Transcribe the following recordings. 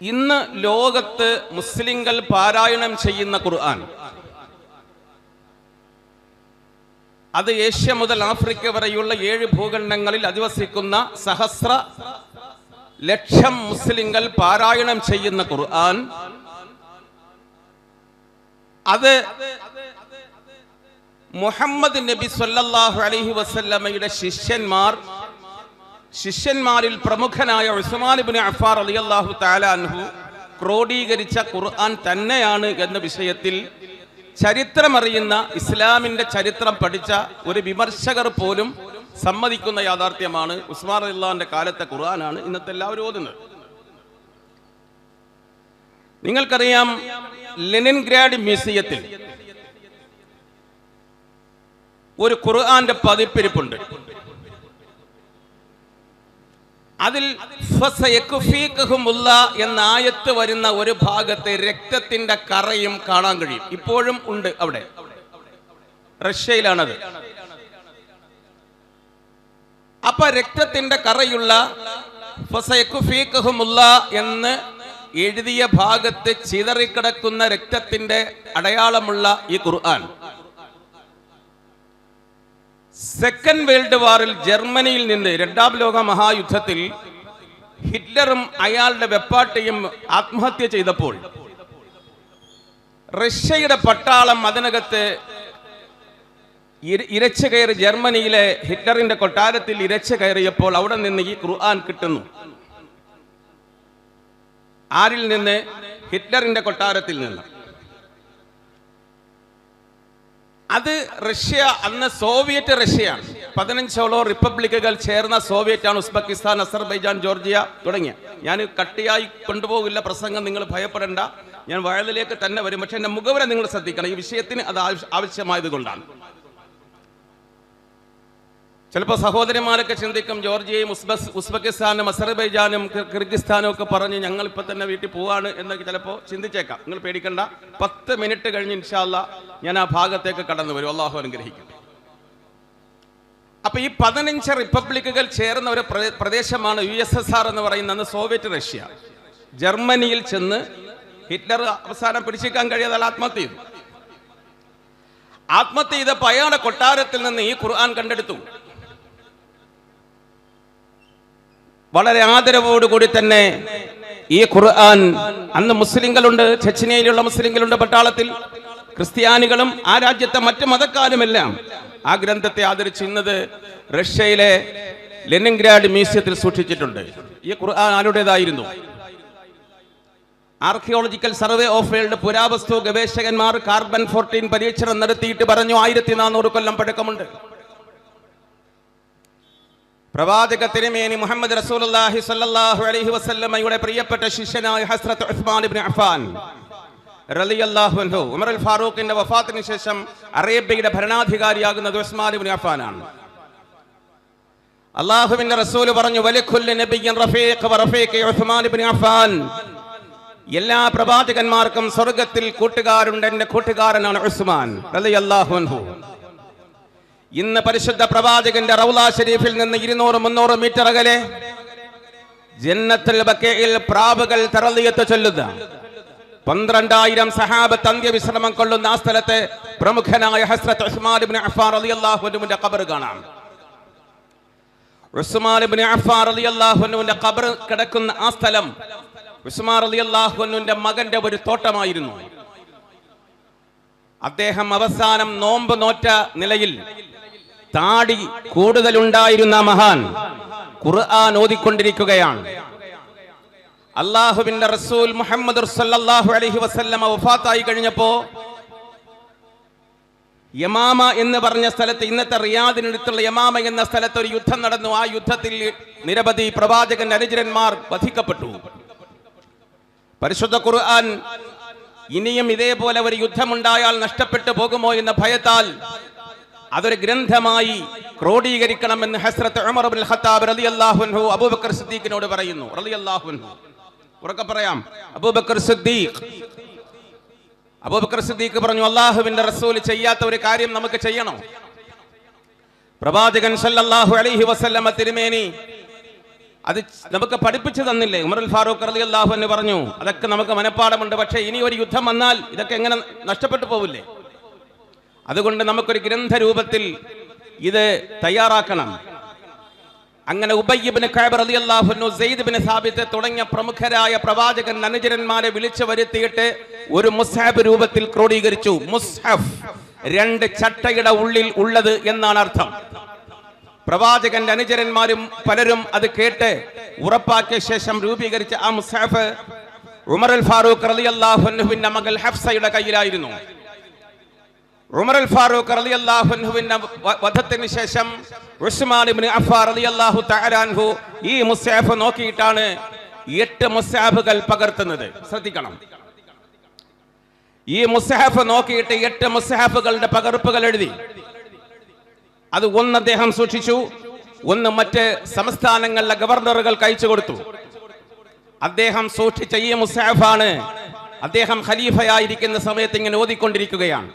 ഇന്ന് ലോകത്ത് മുസ്ലിങ്ങൾ പാരായണം ചെയ്യുന്ന ഖുർആൻ. അത് ഏഷ്യ മുതൽ ആഫ്രിക്ക വരെയുള്ള ഏഴ് ഭൂഖണ്ഡങ്ങളിൽ അധിവസിക്കുന്ന സഹസ്ര ലക്ഷം മുസ്ലിങ്ങൾ പാരായണം ചെയ്യുന്ന ഖുർആൻ. അത് മുഹമ്മദ് നബി സല്ലല്ലാഹു അലൈഹി വസല്ലമയുടെ ശിഷ്യന്മാർ ശിഷ്യന്മാരിൽ പ്രമുഖനായ ഉസ്മാൻ ഇബ്നു അഫ്ഫാർ റളിയല്ലാഹു തആല അൻഹു ക്രോഡീകരിച്ച ഖുർആൻ തന്നെയാണ് എന്ന വിഷയത്തിൽ ചരിത്രമറിയുന്ന ഇസ്ലാമിന്റെ ചരിത്രം പഠിച്ച ഒരു വിമർശകർ പോലും സമ്മതിക്കുന്ന യാഥാർത്ഥ്യമാണ് ഉസ്മാൻ റളിയല്ലാഹുവിന്റെ കാലത്തെ ഖുർആനാണ് ഇന്നത്തെ എല്ലാവരും ഓതുന്നത്. നിങ്ങൾക്കറിയാം ലെനിൻഗ്രാഡ് മ്യൂസിയത്തിൽ ഒരു ഖുർആന്റെ പതിപ്പിരിപ്പുണ്ട്. അതിൽ എന്ന ആയത്ത് വരുന്ന ഒരു ഭാഗത്ത് രക്തത്തിന്റെ കറയും കാണാൻ കഴിയും. ഇപ്പോഴും ഉണ്ട് അവിടെ. റഷ്യയിലാണത്. അപ്പൊ രക്തത്തിന്റെ കറയുള്ള എന്ന് എഴുതിയ ഭാഗത്ത് ചിതറിക്കിടക്കുന്ന രക്തത്തിന്റെ അടയാളമുള്ള ഈ ഖുർആൻ. സെക്കൻഡ് വേൾഡ് വാറിൽ ജർമ്മനിയിൽ നിന്ന് രണ്ടാം ലോക മഹായുദ്ധത്തിൽ ഹിറ്റ്ലറും അയാളുടെ വെപ്പാട്ടിയും ആത്മഹത്യ ചെയ്തപ്പോൾ റഷ്യയുടെ പട്ടാളം അതിനകത്ത് ഇരച്ച കയറി ജർമ്മനിയിലെ ഹിറ്റ്ലറിന്റെ കൊട്ടാരത്തിൽ ഇരച്ചു കയറിയപ്പോൾ അവിടെ നിന്ന് ഈ ഖുർആൻ കിട്ടുന്നു. ആരിൽ നിന്ന്? ഹിറ്റ്ലറിന്റെ കൊട്ടാരത്തിൽ നിന്ന്. അത് റഷ്യ അന്ന് സോവിയറ്റ് റഷ്യയാണ്. പതിനഞ്ചോളം റിപ്പബ്ലിക്കുകൾ ചേർന്ന സോവിയറ്റ് ആണ് ഉസ്ബെക്കിസ്ഥാൻ അസർബൈജാൻ ജോർജിയ തുടങ്ങിയ. ഞാൻ കട്ടിയായി കൊണ്ടുപോകില്ല പ്രസംഗം നിങ്ങൾ ഭയപ്പെടേണ്ട. ഞാൻ വയലിലേക്ക് തന്നെ വരും. പക്ഷെ എന്റെ മുഖവരെ നിങ്ങൾ ശ്രദ്ധിക്കണം. ഈ വിഷയത്തിന് അത് ആവശ്യമായതുകൊണ്ടാണ്. ആവശ്യമായത് കൊണ്ടാണ് ചിലപ്പോൾ സഹോദരിമാരൊക്കെ ചിന്തിക്കും ജോർജിയയും ഉസ്ബസ് ഉസ്ബെക്കിസ്ഥാനും അസർബൈജാനും കിർ- കിർഗിസ്ഥാനും ഒക്കെ പറഞ്ഞ് ഞങ്ങൾ ഇപ്പം തന്നെ വീട്ടിൽ പോവാണ് എന്നൊക്കെ ചിലപ്പോൾ ചിന്തിച്ചേക്കാം. നിങ്ങൾ പേടിക്കണ്ട. പത്ത് മിനിറ്റ് കഴിഞ്ഞ് ഇൻഷാല്ല ഞാൻ ആ ഭാഗത്തേക്ക് കടന്നു വരും. അള്ളാഹു അനുഗ്രഹിക്കും അപ്പൊ ഈ പതിനഞ്ച് റിപ്പബ്ലിക്കുകൾ ചേർന്ന ഒരു പ്ര- പ്രദേശമാണ് യു എസ് എസ് ആർ എന്ന് പറയുന്ന അന്ന് സോവിയറ്റ് റഷ്യ. ജർമ്മനിയിൽ ചെന്ന് ഹിറ്റ്ലർ അവസാനം പിടിച്ചേക്കാൻ കഴിയാതെ ആത്മഹത്യ ചെയ്തു. ആത്മഹത്യ ചെയ്തപ്പോൾ അയാളുടെ കൊട്ടാരത്തിൽ നിന്ന് ഈ ഖുർആൻ കണ്ടെടുത്തു. വളരെ ആദരവോടുകൂടി തന്നെ ഈ ഖുർആൻ അന്ന് മുസ്ലിങ്ങളുണ്ട് ചെച്ചനിയയിലുള്ള മുസ്ലിങ്ങളുണ്ട് പട്ടാളത്തിൽ. ക്രിസ്ത്യാനികളും ആ രാജ്യത്തെ മറ്റു മതക്കാരുമെല്ലാം ആ ഗ്രന്ഥത്തെ ആദരിച്ചിരുന്നത് റഷ്യയിലെ ലെനിൻഗ്രാഡ് മ്യൂസിയത്തിൽ സൂക്ഷിച്ചിട്ടുണ്ട്. ഈ ഖുർആൻ ആരുടേതായിരുന്നു? ആർക്കിയോളജിക്കൽ സർവേ ഓഫ് വേൾഡ് പുരാവസ്തു ഗവേഷകന്മാർ കാർബൺ ഫോർട്ടീൻ പരീക്ഷണം നടത്തിയിട്ട് പറഞ്ഞു ആയിരത്തി നാനൂറ് കൊല്ലം പഴക്കമുണ്ട്. പ്രവാചക തിരുമേനി മുഹമ്മദ് റസൂലുള്ളാഹി സ്വല്ലല്ലാഹു അലൈഹി വസല്ലമയുടെ പ്രിയപ്പെട്ട ശിഷ്യനായ ഹസ്രത്ത് ഉസ്മാൻ ഇബ്നു അഫ്ഫാൻ റളിയല്ലാഹു അൻഹു. ഉമർ അൽ ഫാറൂഖിന്റെ വഫാത്തിന് ശേഷം അറേബ്യയുടെ ഭരണാധികാരിയാകുന്നത് ഉസ്മാൻ ഇബ്നു അഫ്ഫാനാണ് അള്ളാഹുവിന്റെ റസൂൽ പറഞ്ഞു വലിക്കുല്ലി നബിയൻ റഫീഖ് വറഫീഖ് ഉസ്മാൻ ഇബ്നു അഫ്ഫാൻ. എല്ലാ പ്രവാചകന്മാർക്കും സ്വർഗത്തിൽ കൂട്ടുകാരുണ്ട് എന്റെ കൂട്ടുകാരനാണ് ഉസ്മാൻ. റളിയല്ലാഹു അൻഹു. ഇന്ന് പരിശുദ്ധ പ്രവാചകന്റെ റൗല ഷരീഫിൽ നിന്ന് ഇരുന്നൂറ് മുന്നൂറ് മീറ്റർ അകലെ ജന്നത്തിൽ ബക്കയിൽ പ്രാവുകൾ തറലിയത്ത് ചൊല്ലുന്ന പന്ത്രണ്ടായിരം സഹാബത്ത് അന്ത്യവിശ്രമം കൊള്ളുന്ന ആ സ്ഥലത്തെ പ്രമുഖനായ ഹസ്രത്ത് ഉസ്മാൻ അഫ്ഫാൻ റളിയല്ലാഹു അൻഹുവിന്റെ ഖബർ കാണാം. ഉസ്മാൻ അഫ്ഫാൻ റളിയല്ലാഹു അൻഹുവിന്റെ ഖബർ കിടക്കുന്ന ആ സ്ഥലം ഉസ്മാൻ റളിയല്ലാഹു അൻഹുവിന്റെ മകന്റെ ഒരു തോട്ടമായിരുന്നു. അദ്ദേഹം അവസാനം നോമ്പ് നോറ്റ നിലയിൽ താടി കൂടുതലുണ്ടായിരുന്ന മഹാൻ ഖുർആൻ ഓതിക്കൊണ്ടിരിക്കുകയാണ്. അള്ളാഹുവിന്റെ റസൂൽ മുഹമ്മദ് സല്ലല്ലാഹു അലൈഹി വസല്ലമ വഫാത്തായി കഴിഞ്ഞപ്പോ യമാമ എന്ന് പറഞ്ഞ സ്ഥലത്ത് ഇന്നത്തെ റിയാദിനടുത്തുള്ള യമാമ എന്ന സ്ഥലത്ത് ഒരു യുദ്ധം നടന്നു. ആ യുദ്ധത്തിൽ നിരവധി പ്രവാചകൻ അനുചരന്മാർ വധിക്കപ്പെട്ടു. പരിശുദ്ധ ഖുർആൻ ഇനിയും ഇതേപോലെ ഒരു യുദ്ധമുണ്ടായാൽ നഷ്ടപ്പെട്ടു പോകുമോ എന്ന ഭയത്താൽ അതൊരു ഗ്രന്ഥമായി ക്രോഡീകരിക്കണമെന്ന് ഹസ്രത്ത് ഉമർ ഇബ്നുൽ ഖത്താബ് റളിയല്ലാഹു അൻഹു അബൂബക്കർ സിദ്ദീഖിനോട് പറയുന്നു. റളിയല്ലാഹു അൻഹു. ഉറക്കെ പറയാം. അബൂബക്കർ സിദ്ദീഖ്. അബൂബക്കർ സിദ്ദീഖ് പറഞ്ഞു അള്ളാഹുവിന്റെ റസൂൽ ചെയ്യാത്ത ഒരു കാര്യം നമുക്ക് ചെയ്യണം. പ്രവാചകൻ സല്ലല്ലാഹു അലൈഹി വസല്ലമ തിരുമേനി അത് നമുക്ക് പഠിപ്പിച്ചു തന്നില്ലേ? ഉമർ ഫാറൂഖ് അലി അള്ളാഹു എന്ന് പറഞ്ഞു അതൊക്കെ നമുക്ക് മനഃപ്പാടമുണ്ട്. പക്ഷേ ഇനി ഒരു യുദ്ധം വന്നാൽ ഇതൊക്കെ എങ്ങനെ നഷ്ടപ്പെട്ടു പോവില്ലേ? അതുകൊണ്ട് നമുക്കൊരു ഗ്രന്ഥരൂപത്തിൽ ഇത് തയ്യാറാക്കണം. അങ്ങനെ ഉബയ്യബിന് ഖൈബർ റളിയല്ലാഹു സെയ്ദ് സെയ്ദ്ബിന് സാബിത്ത് തുടങ്ങിയ പ്രമുഖരായ പ്രവാചകൻ അനുചരന്മാരെ വിളിച്ചു വരുത്തിയിട്ട് ഒരു മുസ്ഹാബ് രൂപത്തിൽ ക്രോഡീകരിച്ചു. മുസ്ഹഫ് രണ്ട് ചട്ടയുടെ ഉള്ളിൽ ഉള്ളത് എന്നാണ് അർത്ഥം. പ്രവാചകന്റെ അനുചരന്മാരും പലരും അത് കേട്ട് ഉറപ്പാക്കിയ ശേഷം രൂപീകരിച്ച ആ മുസ്ഹാഫ് ഉമർ അൽ ഫാറൂഖ് റളിയല്ലാഹുവിന്റെ മകൾ ഹഫ്സയുടെ കയ്യിലായിരുന്നു. ഉമർ അൽ ഫാറൂഖ് റളിയല്ലാഹുവിന്റെ വധത്തിന് ശേഷം ഉസ്മാൻ ഇബ്നു അഫാർ റളിയല്ലാഹു തആല അൻഹു ഈ മുസ്ഹഫ് നോക്കിയിട്ടാണ് എട്ട് മുസ്ഹഫുകൾ പകർത്തുന്നത്. ശ്രദ്ധിക്കണം. ഈ മുസ്ഹഫ് നോക്കിയിട്ട് എട്ട് മുസ്ഹഫുകളുടെ പകർപ്പുകൾ എഴുതി. അത് ഒന്ന് അദ്ദേഹം സൂക്ഷിച്ചു. ഒന്ന് മറ്റ് സംസ്ഥാനങ്ങളിലെ ഗവർണറുകൾ കഴിച്ചു കൊടുത്തു. അദ്ദേഹം സൂക്ഷിച്ച ഈ മുസാഫാണ് അദ്ദേഹം ഖലീഫയായിരിക്കുന്ന സമയത്ത് ഇങ്ങനെ ഓതിക്കൊണ്ടിരിക്കുകയാണ്.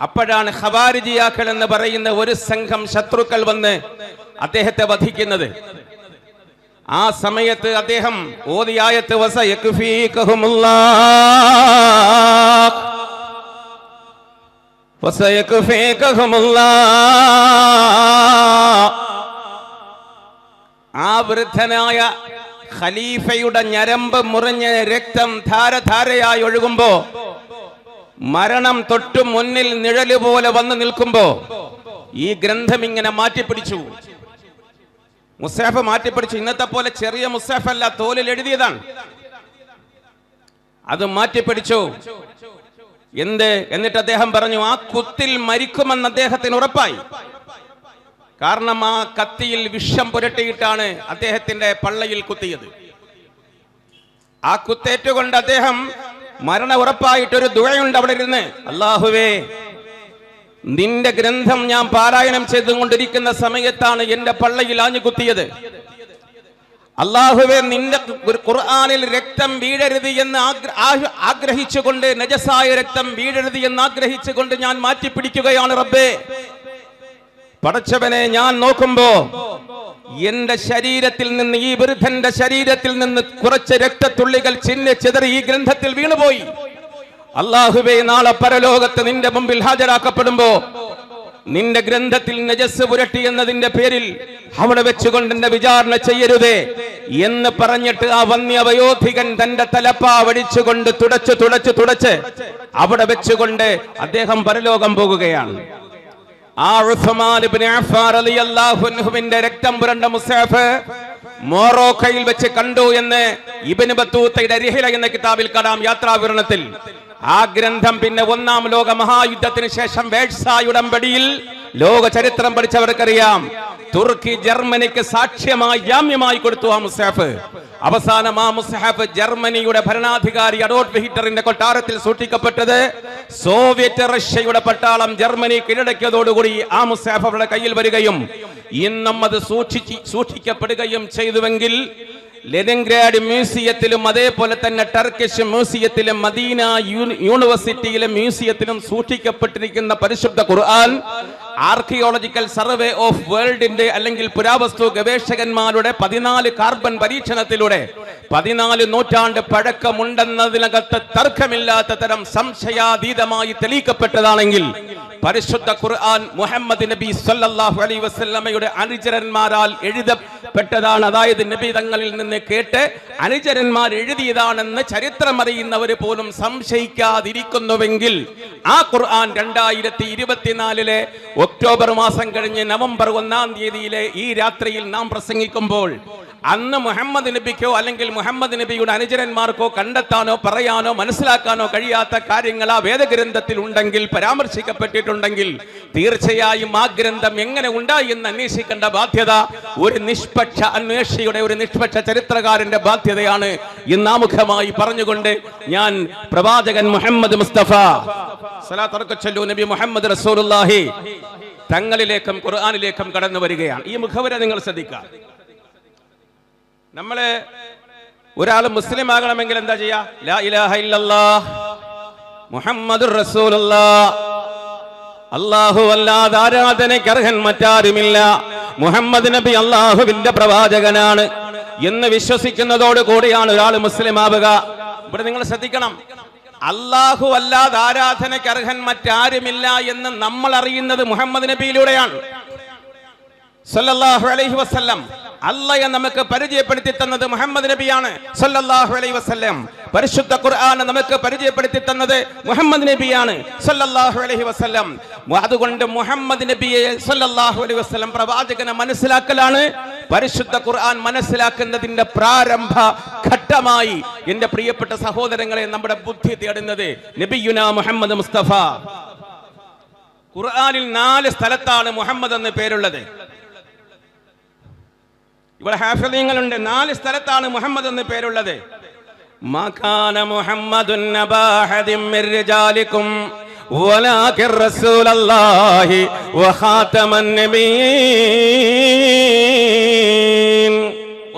അപ്പോഴാണ് ഖവാരിജിയാക്കൾ എന്ന് പറയുന്ന ഒരു സംഘം ശത്രുക്കൾ വന്ന് അദ്ദേഹത്തെ വധിക്കുന്നത്. ആ സമയത്ത് അദ്ദേഹം ഓതിയായത്ത് ആ വൃദ്ധനായ ഖലീഫയുടെ ഞരമ്പ് മുറിഞ്ഞ് രക്തം ധാരധാരയായി ഒഴുകുമ്പോ മരണം തൊട്ടു മുന്നിൽ നിഴൽ പോലെ വന്നു നിൽക്കുമ്പോ ഈ ഗ്രന്ഥം ഇങ്ങനെ മാറ്റിപ്പിടിച്ചു. മുസാഫ് മാറ്റിപ്പിടിച്ചു. ഇന്നത്തെ പോലെ ചെറിയ മുസാഫല്ല തോലിൽ എഴുതിയതാണ്. അത് മാറ്റിപ്പിടിച്ചു. എന്ത്? എന്നിട്ട് അദ്ദേഹം പറഞ്ഞു ആ കുത്തിൽ മരിക്കുമെന്ന് അദ്ദേഹത്തിന് ഉറപ്പായി. കാരണം ആ കത്തിയിൽ വിഷം പുരട്ടിയിട്ടാണ് അദ്ദേഹത്തിന്റെ പള്ളയിൽ കുത്തിയത്. ആ കുത്തേറ്റുകൊണ്ട് അദ്ദേഹം മരണ ഉറപ്പായിട്ടൊരു ദുഴയുണ്ട് അവിടെ ഇരുന്ന് അള്ളാഹുവേ നിന്റെ ഗ്രന്ഥം ഞാൻ പാരായണം ചെയ്തുകൊണ്ടിരിക്കുന്ന സമയത്താണ് എന്റെ പള്ളയിൽ ആഞ്ഞു കുത്തിയത് അള്ളാഹുവെ നിന്റെ ഖുർആാനിൽ രക്തം വീഴരുത് എന്ന് ആഗ്രഹിച്ചുകൊണ്ട് നജസായ രക്തം വീഴരുത് എന്ന് ആഗ്രഹിച്ചുകൊണ്ട് ഞാൻ മാറ്റിപ്പിടിക്കുകയാണ് റബ്ബേ. പടച്ചവനെ ഞാൻ നോക്കുമ്പോ എന്റെ ശരീരത്തിൽ നിന്ന് ഈ വൃദ്ധന്റെ ശരീരത്തിൽ നിന്ന് കുറച്ച് രക്തത്തുള്ളികൾ ചിന്ന ചിതറി ഈ ഗ്രന്ഥത്തിൽ വീണുപോയി. അള്ളാഹുബെ നാളെ പരലോകത്ത് നിന്റെ മുമ്പിൽ ഹാജരാക്കപ്പെടുമ്പോ നിന്റെ ഗ്രന്ഥത്തിൽ നജസ് പുരട്ടി എന്നതിന്റെ പേരിൽ അവിടെ വെച്ചുകൊണ്ട് എന്നെ വിചാരണ ചെയ്യരുതേ എന്ന് പറഞ്ഞിട്ട് ആ വന്യവയോധികൻ തന്റെ തലപ്പാ വടിച്ചുകൊണ്ട് തുടച്ച് തുടച്ച് തുടച്ച് അവിടെ വെച്ചുകൊണ്ട് അദ്ദേഹം പരലോകം പോകുകയാണ്. ആ ഉസ്മാൻ ഇബ്നു അഫ്ഫാൻ റളിയല്ലാഹു അൻഹുവിന്റെ രക്തം പുരണ്ട മുസാഫ് മോറോക്കയിൽ വെച്ച് കണ്ടു എന്ന് ഇബ്നു ബത്തൂത്തയുടെ റിഹില എന്ന കിതാബിൽ കടാം യാത്രാവിവരണത്തിൽ ആ ഗ്രന്ഥം പിന്നെ ഒന്നാം ലോക മഹായുദ്ധത്തിന് ശേഷം വേഴ്സായ ഉടമ്പടിയിൽ ലോക ചരിത്രം പഠിച്ചവർക്കറിയാം. തുർക്കി ജർമ്മനിക്ക് സാക്ഷ്യമായി ജാമ്യമായി കൊടുത്തു ആ മുസാഫ് അവസാനം ആ മുസ്ഹഫ് ജർമ്മനിയുടെ ഭരണാധികാരി അഡോൾഫ് ഹിറ്ററിന്റെ കൊട്ടാരത്തിൽ സൂക്ഷിക്കപ്പെട്ടത്. സോവിയറ്റ് റഷ്യയുടെ പട്ടാളം ജർമ്മനി കീഴടക്കിയതോടുകൂടി ആ മുസ്ഹഫ് അവരുടെ കയ്യിൽ വരികയും ഇന്നും അത് സൂക്ഷിച്ച് സൂക്ഷിക്കപ്പെടുകയും ചെയ്തുവെങ്കിൽ ലെനിൻഗ്രാഡ് മ്യൂസിയത്തിലും അതേപോലെ തന്നെ ടർക്കിഷ് മ്യൂസിയത്തിലും മദീന യൂണിവേഴ്സിറ്റിയിലെ മ്യൂസിയത്തിലും സൂക്ഷിക്കപ്പെട്ടിരിക്കുന്ന പരിശുദ്ധ ഖുർആൻ ആർക്കിയോളജിക്കൽ സർവേ ഓഫ് വേൾഡിന്റെ അല്ലെങ്കിൽ പുരാവസ്തു ഗവേഷകന്മാരുടെ പതിനാല് കാർബൺ പരീക്ഷണത്തിലൂടെ പതിനാല് നൂറ്റാണ്ട് പഴക്കമുണ്ടെന്നതിനകത്ത് തർക്കമില്ലാത്ത തരം സംശയാതീതമായി തെളിയിക്കപ്പെട്ടതാണെങ്കിൽ പരിശുദ്ധ ഖുർആൻ മുഹമ്മദ് നബി സല്ലല്ലാഹു അലൈഹി വസല്ലമയുടെ അനുചരന്മാരാൽ എഴുതപ്പെട്ടതാണ്. അതായത് നബി തങ്ങളിൽ നിന്ന് കേട്ട് അനുചരന്മാർ എഴുതിയതാണെന്ന് ചരിത്രം അറിയുന്നവർ പോലും സംശയിക്കാതിരിക്കുന്നുവെങ്കിൽ ആ ഖുർആൻ രണ്ടായിരത്തി ഇരുപത്തിനാലിലെ ഒക്ടോബർ മാസം കഴിഞ്ഞ് നവംബർ ഒന്നാം തീയതിയിലെ ഈ രാത്രിയിൽ നാം പ്രസംഗിക്കുമ്പോൾ അന്ന് മുഹമ്മദ് നബിക്കോ അല്ലെങ്കിൽ മുഹമ്മദ് നബിയുടെ അനുചരന്മാർക്കോ കണ്ടെത്താനോ പറയാനോ മനസ്സിലാക്കാനോ കഴിയാത്ത കാര്യങ്ങൾ ആ വേദഗ്രന്ഥത്തിൽ ഉണ്ടെങ്കിൽ പരാമർശിക്കപ്പെട്ടിട്ടുണ്ടെങ്കിൽ തീർച്ചയായും ആ ഗ്രന്ഥം എങ്ങനെ ഉണ്ടായി എന്ന് അന്വേഷിക്കേണ്ട ബാധ്യത ഒരു നിഷ്പക്ഷ അന്വേഷിയുടെ ഒരു നിഷ്പക്ഷ ചരിത്രകാരന്റെ ബാധ്യതയാണ് ഇന്നാമുഖമായി പറഞ്ഞുകൊണ്ട് ഞാൻ പ്രവാചകൻ മുഹമ്മദ് മുസ്തഫ. സലാത്തർക്ക നബി മുഹമ്മദ് റസൂലുള്ളാഹി. തങ്ങളിലേക്കും ഖുർആനിലേക്കും കടന്നു വരികയാണ്. ഈ മുഖവര നിങ്ങൾ ശ്രദ്ധിക്കുക. നമ്മൾ ഒരാൾ മുസ്ലിം ആകണമെങ്കിൽ എന്താ ചെയ്യാ? ലാ ഇലാഹ മുഹമ്മദുർ റസൂലുള്ള അല്ലാഹു അല്ലാതെ ആരാധനയ്ക്ക് അർഹൻ മറ്റാരുമില്ല. മുഹമ്മദ് നബി അള്ളാഹുവിന്റെ പ്രവാചകനാണ് എന്ന് വിശ്വസിക്കുന്നതോട് കൂടിയാണ് ഒരാൾ മുസ്ലിം ആവുക ഇവിടെ നിങ്ങൾ ശ്രദ്ധിക്കണം. അള്ളാഹു അല്ലാതെ ആരാധനയ്ക്ക് അർഹൻ മറ്റാരുമില്ല എന്ന് നമ്മൾ അറിയുന്നത് മുഹമ്മദ് നബിയിലൂടെയാണ്. സല്ലല്ലാഹു അലൈഹി വസല്ലം അള്ളയെ നമുക്ക് പരിചയപ്പെടുത്തി തന്നത് മുഹമ്മദ് നബിയാണ്. സല്ലല്ലാഹു അലൈഹി വസല്ലം. പരിശുദ്ധ ഖുർആൻ നമുക്ക് പരിചയപ്പെടുത്തി തന്നത് മുഹമ്മദ് നബിയാണ്. സല്ലല്ലാഹു അലൈഹി വസല്ലം. അതുകൊണ്ട് മുഹമ്മദ് നബിയെ സല്ലല്ലാഹു അലൈഹി വസല്ലം പ്രവാചകനെ മനസ്സിലാക്കലാണ്. പരിശുദ്ധ ഖുർആൻ മനസ്സിലാക്കുന്നതിന്റെ പ്രാരംഭ ഘട്ടമായി എന്റെ പ്രിയപ്പെട്ട സഹോദരങ്ങളെ നമ്മുടെ ബുദ്ധി തേടുന്നത് നബിയുന മുഹമ്മദ് മുസ്തഫ. ഖുർആനിൽ നാല് സ്ഥലത്താണ് മുഹമ്മദ് എന്ന് പേരുള്ളത്. ഇവിടെ ഹാഫിദീങ്ങളുണ്ട് നാല് സ്ഥലത്താണ് മുഹമ്മദ് എന്ന് പേരുള്ളത് മകാന മുഹമ്മദുൻ നബാ അഹദിൻ മിൻ റിജാലിക്കും വലാകിൻ റസൂലല്ലാഹി വഖാതമൻ നബിയീൻ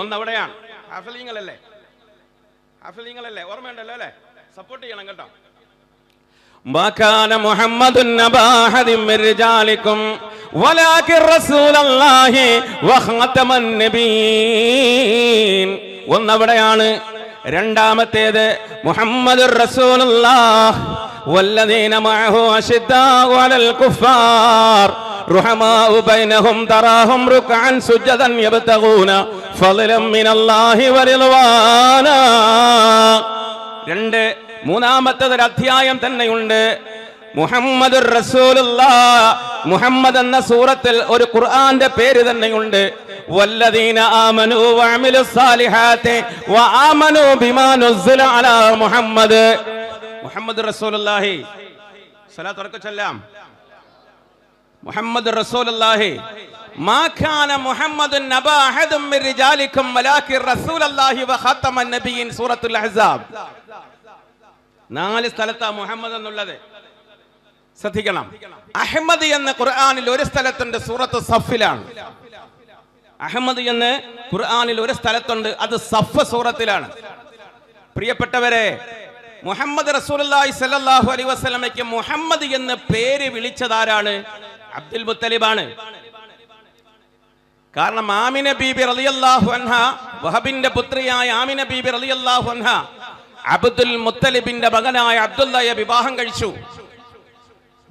ഒന്ന് അവിടെയാണ് ഹാഫിദീങ്ങളല്ലേ ഹാഫിദീങ്ങളല്ലേ ഓർമ്മയുണ്ടല്ലോ അല്ലേ സപ്പോർട്ട് ചെയ്യണം കേട്ടോ ما كان محمد نبا أحد من رجالكم ولكن رسول الله وخاتم النبيين ഒന്നവിടെയാണ് രണ്ടാമത്തേത് മുഹമ്മദ് റസൂലുള്ളാഹ് والذين معه أشداء على الكفار رحماء بينهم تراهم ركعا سجدا يبتغون فضلا من الله ورضوانا രണ്ട് മൂന്നാമത്തത് ഒരു അധ്യായം തന്നെയുണ്ട് മുഹമ്മദ് മുഹമ്മദ് എന്ന സൂറത്തിൽ ഒരു ഖുർആന്റെ പേര് തന്നെയുണ്ട്. നാല് സ്ഥലത്താ മുഹമ്മദ് എന്നുള്ളത്. ശ്രദ്ധിക്കണം. അഹമ്മദ് എന്ന് ഖുർആാനിൽ ഒരു സ്ഥലത്തുണ്ട് സൂറത്ത് സഫിലാണ്. അഹമ്മദ് എന്ന് ഖുർആാനിൽ ഒരു സ്ഥലത്തുണ്ട് അത് സഫ് സൂറത്തിലാണ്. പ്രിയപ്പെട്ടവരെ മുഹമ്മദ് റസൂലുള്ളാഹി സ്വല്ലല്ലാഹു അലൈഹി വസല്ലമയ്ക്ക് മുഹമ്മദ് എന്ന് പേര് വിളിച്ചതാരാണ്? അബ്ദുൽ മുത്തലിബാണ്. കാരണം ആമിന ബീബി റളിയല്ലാഹു അൻഹ വഹബിന്റെ പുത്രിയായ ആമിന ബീബി റളിയല്ലാഹു അൻഹ അബ്ദുൽ മുത്തലിബിന്റെ മകനായ അബ്ദുല്ലയെ വിവാഹം കഴിച്ചു.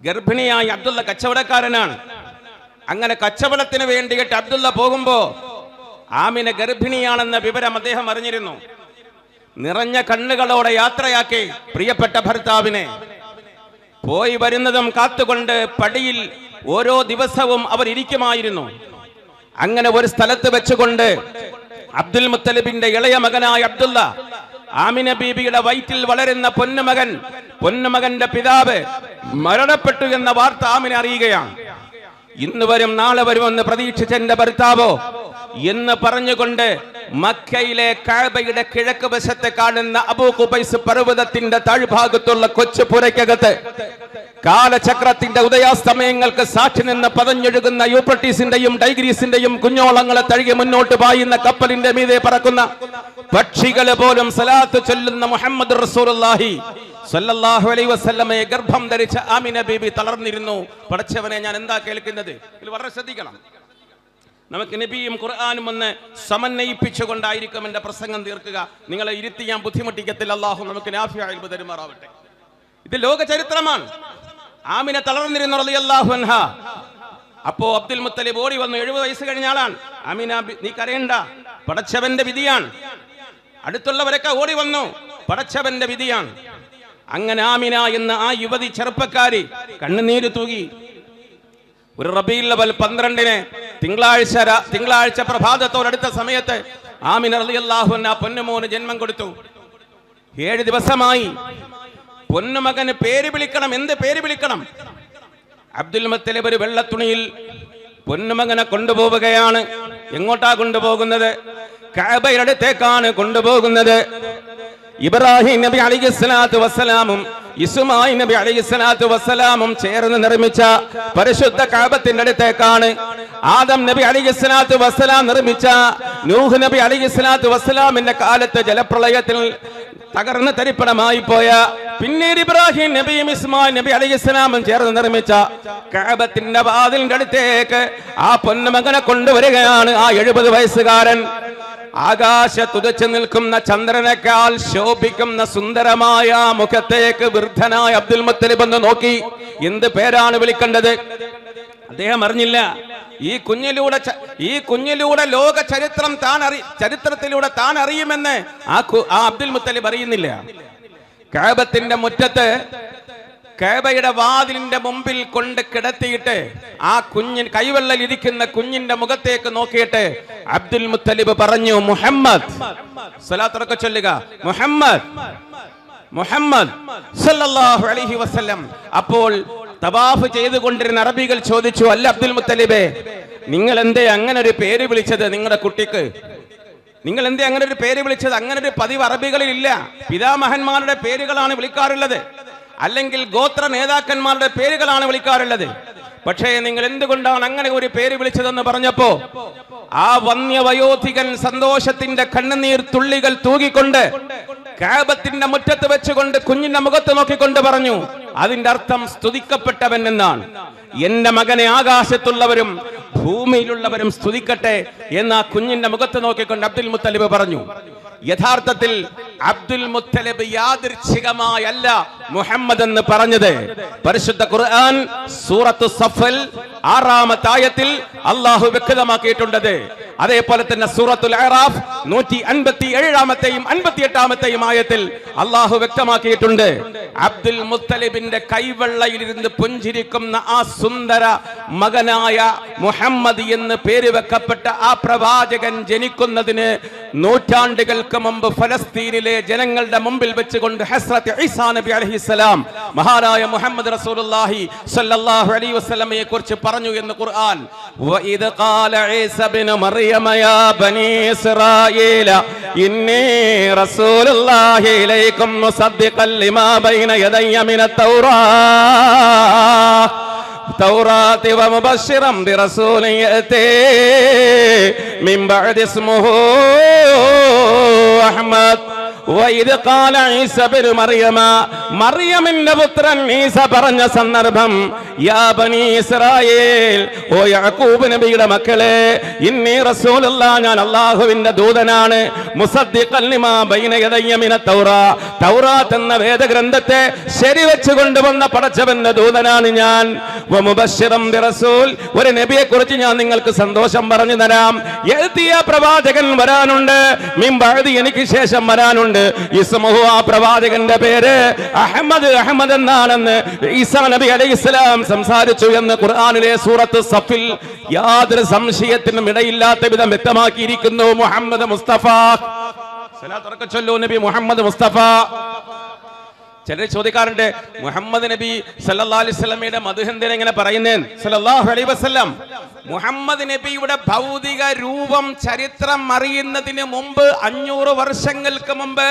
ഗർഭിണിയായ അബ്ദുള്ള കച്ചവടക്കാരനാണ്. അങ്ങനെ കച്ചവടത്തിന് വേണ്ടിയിട്ട് അബ്ദുള്ള പോകുമ്പോ ആമിന ഗർഭിണിയാണെന്ന വിവരം അദ്ദേഹം അറിഞ്ഞിരുന്നു. നിറഞ്ഞ കണ്ണുകളോടെ യാത്രയാക്കി പ്രിയപ്പെട്ട ഭർത്താവിനെ. പോയി വരുന്നതും കാത്തുകൊണ്ട് പടിയിൽ ഓരോ ദിവസവും അവർ ഇരിക്കുമായിരുന്നു. അങ്ങനെ ഒരു സ്ഥലത്ത് വെച്ചുകൊണ്ട് അബ്ദുൽ മുത്തലിബിന്റെ ഇളയ മകനായ അബ്ദുള്ള ആമിന ബീബിയുടെ വയറ്റിൽ വളരുന്ന പൊന്നുമകൻ പൊന്നുമകന്റെ പിതാവ് മരണപ്പെട്ടു എന്ന വാർത്ത ആമിനെ അറിയുകയാണ്. ഇന്ന് വരും നാളെ വരുമെന്ന് പ്രതീക്ഷിച്ച എന്റെ ഭർത്താവോ എന്ന് പറഞ്ഞുകൊണ്ട് മക്കയിലെ കാബയുടെ കിഴക്ക് വശത്തെ കാണുന്ന അബൂ കുബൈസ് പർവതത്തിന്റെ താഴ്ഭാഗത്തുള്ള കൊച്ചു പുരയ്ക്കകത്ത് കാലചക്രത്തിന്റെ ഉദയാസ്തമയങ്ങൾക്ക് സാക്ഷി നിന്ന് പതഞ്ഞൊഴുകുന്ന യൂപ്രട്ടീസിന്റെയും ഡൈഗ്രീസിന്റെയും കുഞ്ഞോളങ്ങളെ തഴുകി മുന്നോട്ട് പായുന്ന കപ്പലിന്റെ മീതെ പറക്കുന്ന പക്ഷികളെ പോലും സലാത്ത് ചൊല്ലുന്ന മുഹമ്മദ് റസൂലുള്ളാഹി സല്ലല്ലാഹു അലൈഹി വസല്ലമയെ ഗർഭം ധരിച്ച ആമിന ബീബി തളർന്നിരുന്നു. പടച്ചവനെ ഞാൻ എന്താ കേൾക്കുന്നത്? ഇതിൽ വളരെ ശ്രദ്ധിക്കണം. നമുക്ക് നബിയും ഖുർആാനും ഒന്ന് സമന്വയിപ്പിച്ചുകൊണ്ടായിരിക്കും എന്റെ പ്രസംഗം തീർക്കുക. നിങ്ങളെ ഇരുത്തി ഞാൻ ബുദ്ധിമുട്ടിക്കത്തിൽ അള്ളാഹു നമുക്ക് നാഫിയായി തരുമാറാവട്ടെ. ഇത് ലോക ചരിത്രമാണ്. ആമിനെ തളർന്നിരുന്ന റളിയല്ലാഹു അൻഹ. അപ്പോ അബ്ദുൽ മുത്തലിബ് ഓടി വന്നു. എഴുപത് വയസ്സ് കഴിഞ്ഞ ആളാണ്. ആമിന നീ കരയണ്ട. പടച്ചവന്റെ വിധിയാണ്. അടുത്തുള്ളവരൊക്കെ ഓടി വന്നു. പടച്ചവന്റെ വിധിയാണ്. അങ്ങനെ ആമിന എന്ന ആ യുവതി ചെറുപ്പക്കാരി കണ്ണുനീര് തൂകി. ഒരു റബീൽ ലവൽ പന്ത്രണ്ടിന് തിങ്കളാഴ്ച തിങ്കളാഴ്ച പ്രഭാതത്തോടടുത്ത സമയത്ത് ആമിന അള്ളാഹു ആ പൊന്നുമോന് ജന്മം കൊടുത്തു. ഏഴ് ദിവസമായി പൊന്നുമകന് പേര് വിളിക്കണം. എന്ത് പേര് വിളിക്കണം? അബ്ദുൽ മുത്തലിബ് ഒരു വെള്ളത്തുണിയിൽ പൊന്നുമകനെ കൊണ്ടുപോവുകയാണ്. എങ്ങോട്ടാ കൊണ്ടുപോകുന്നത്? കഅബയുടെ അടുത്തേക്കാണ് കൊണ്ടുപോകുന്നത്. ഇബ്രാഹിം നബി അലി വസ്സലാമും ഇസ്മായിൽ നബി അലൈഹി സ്വലാത്തു വസ്സലാമും ചേർന്ന് നിർമ്മിച്ച പരിശുദ്ധ കഅബത്തിന്റെ അടുത്തേക്കാണ്. ആദം നബി അലൈഹി സ്വലാത്തു വസ്സലാം നിർമ്മിച്ച നൂഹ് നബി അലൈഹി സ്വലാത്തു വസ്സലാമിന്റെ കാലത്ത് ജലപ്രളയത്തിൽ തകർന്ന് തരിപ്പണമായി പോയ പിന്നീട് ഇബ്രാഹിം നബിയും ഇസ്മായിൽ നബി അലൈഹി സ്വലാമും ചേർന്ന് നിർമ്മിച്ച കഅബത്തിന്റെ വാതിലിന്റെ അടുത്തേക്ക് ആ പൊന്നമകനെ കൊണ്ടുവരികയാണ് ആ എഴുപത് വയസ്സുകാരൻ. ആകാശ തുതച്ചു നിൽക്കുന്ന ചന്ദ്രനേക്കാൾ ശോഭിക്കുന്ന സുന്ദരമായ മുഖത്തേക്ക് വൃദ്ധനായ അബ്ദുൽ മുത്തലിബ് എന്ന് നോക്കി എന്ത് പേരാണ് വിളിക്കേണ്ടത്? അദ്ദേഹം അറിഞ്ഞില്ല. ഈ കുഞ്ഞിലൂടെ ഈ കുഞ്ഞിലൂടെ ലോക ചരിത്രം താൻ അറി ചരിത്രത്തിലൂടെ താൻ അറിയുമെന്ന് ആ ആ അബ്ദുൽ മുത്തലിബ് അറിയുന്നില്ല. കാബത്തിന്റെ മുറ്റത്ത് കേബയുടെ വാതിലിന്റെ മുമ്പിൽ കൊണ്ട് കിടത്തിയിട്ട് ആ കുഞ്ഞിൻ കൈവെള്ളൽ ഇരിക്കുന്ന കുഞ്ഞിന്റെ മുഖത്തേക്ക് നോക്കിയിട്ട് അബ്ദുൽ മുത്തലിബ് പറഞ്ഞു മുഹമ്മദ്. സ്വലാത്തറക്ക ചൊല്ലുക മുഹമ്മദ്. മുഹമ്മദ് സല്ലല്ലാഹു അലൈഹി വസല്ലം. അപ്പോൾ തവാഫ് ചെയ്തുകൊണ്ടിരുന്ന അറബികൾ ചോദിച്ചു അല്ല അബ്ദുൽ മുത്തലിബേ നിങ്ങൾ എന്തേ അങ്ങനെ ഒരു പേര് വിളിച്ചത് നിങ്ങളുടെ കുട്ടിക്ക്? നിങ്ങൾ എന്തേ അങ്ങനെ ഒരു പേര് വിളിച്ചത്? അങ്ങനെ ഒരു പതിവ് അറബികളിൽ ഇല്ല പിതാമഹന്മാരുടെ പേരുകളാണ് വിളിക്കാറുള്ളത്. അല്ലെങ്കിൽ ഗോത്ര നേതാക്കന്മാരുടെ പേരുകളാണ് വിളിക്കാറുള്ളത്. പക്ഷേ നിങ്ങൾ എന്തുകൊണ്ടാണ് അങ്ങനെ ഒരു പേര് വിളിച്ചതെന്ന് പറഞ്ഞപ്പോ ആ വന്യവയോധികൻ സന്തോഷത്തിന്റെ കണ്ണുനീർ തുള്ളികൾ തൂകിക്കൊണ്ട് കാബത്തിന്റെ മുറ്റത്ത് വെച്ചുകൊണ്ട് കുഞ്ഞിന്റെ മുഖത്ത് നോക്കിക്കൊണ്ട് പറഞ്ഞു അതിന്റെ അർത്ഥം സ്തുതിക്കപ്പെട്ടവൻ എന്നാണ്. എന്റെ മകനെ ആകാശത്തുള്ളവരും ഭൂമിയിലുള്ളവരും സ്തുതിക്കട്ടെ എന്ന് ആ കുഞ്ഞിന്റെ മുഖത്ത് നോക്കിക്കൊണ്ട് അബ്ദുൽ മുത്തലിബ് പറഞ്ഞു. യഥാർത്ഥത്തിൽ അബ്ദുൽ മുത്തലിബ് യാദൃച്ഛികമായല്ല മുഹമ്മദ് എന്ന് പറഞ്ഞത്. പരിശുദ്ധ ഖുർആൻ സൂറത്തു സഫൽ ആറാമത്തെ ആയത്തിൽ അള്ളാഹു വ്യക്തമാക്കിയിട്ടുണ്ട്. അതേപോലെ തന്നെ സൂറത്തുൽ അറാഫ് നൂറ്റി അൻപത്തി ഏഴാമത്തെയും അൻപത്തി എട്ടാമത്തെയും ആയത്തിൽ അള്ളാഹു വ്യക്തമാക്കിയിട്ടുണ്ട്. അബ്ദുൽ മുത്തലിബിന്റെ കൈവെള്ളയിലിരുന്ന് പുഞ്ചിരിക്കുന്ന ആ സുന്ദര മകനായ മുഹമ്മദ് എന്ന് പേര് വെക്കപ്പെട്ട ആ പ്രവാചകൻ ജനിക്കുന്നതിന് നൂറ്റാണ്ടുകൾക്ക് മുമ്പ് ഫലസ്തീനിലെ ജനങ്ങളുടെ മുമ്പിൽ വെച്ചുകൊണ്ട് ഹസ്രത്ത് ഈസാ നബി അലൈഹിസ്സലാം മഹാനായ മുഹമ്മദ് റസൂലുള്ളാഹി സ്വല്ലല്ലാഹു അലൈഹി വസല്ലമയെ കുറിച്ച് പറഞ്ഞു എന്ന് ഖുർആൻ ഖാല മറിയമ യാ ഇസ്രായീല റസൂലുള്ളാഹി ലിമാ ബൈന തൗറാത്ത് التوراة ومبشرا برسول يأتي من بعد اسمه أحمد മറിയമിന്റെ പുത്രൻ ഈസ പറഞ്ഞ സന്ദർഭം യാ ബനി ഇസ്രായേൽ ഓ യാക്കൂബ് നബിയുടെ മക്കളെ ഇന്നി റസൂലല്ല ഞാൻ അള്ളാഹുവിന്റെ ദൂതനാണ്. തൗറാത്ത് എന്ന വേദഗ്രന്ഥത്തെ ശരിവെച്ച് കൊണ്ടുവന്ന പടച്ചവന്റെ ദൂതനാണ് ഞാൻ. ഒരു നബിയെ കുറിച്ച് ഞാൻ നിങ്ങൾക്ക് സന്തോഷം പറഞ്ഞു തരാം. എഴുതിയ പ്രവാചകൻ വരാനുണ്ട് മിമ്പാഴുതി എനിക്ക് ശേഷം വരാനുണ്ട്. ഇസ്മുഹു ആ പ്രവാചകന്റെ പേര് അഹമ്മദ് അഹമ്മദ് എന്നാണെന്ന് ഈസാ നബി അലൈഹി ഇസ്ലാം സംസാരിച്ചു എന്ന് ഖുർആാനിലെ സൂറത്ത് സഫിൽ യാതൊരു സംശയത്തിനും ഇടയില്ലാത്ത വിധം വ്യക്തമാക്കിയിരിക്കുന്നു. മുഹമ്മദ് മുസ്തഫ. നബി മുഹമ്മദ് മുസ്തഫ. ചിലർ ചോദിക്കാറുണ്ട് മുഹമ്മദ് നബി സല്ലാ അലൈഹി വസല്ലമയുടെ മധുഹന്തിനെ ഇങ്ങനെ പറയുന്നേ? മുഹമ്മദ് നബിയുടെ ഭൗതിക രൂപം ചരിത്രം അറിയുന്നതിന് മുമ്പ് അഞ്ഞൂറ് വർഷങ്ങൾക്ക് മുമ്പ്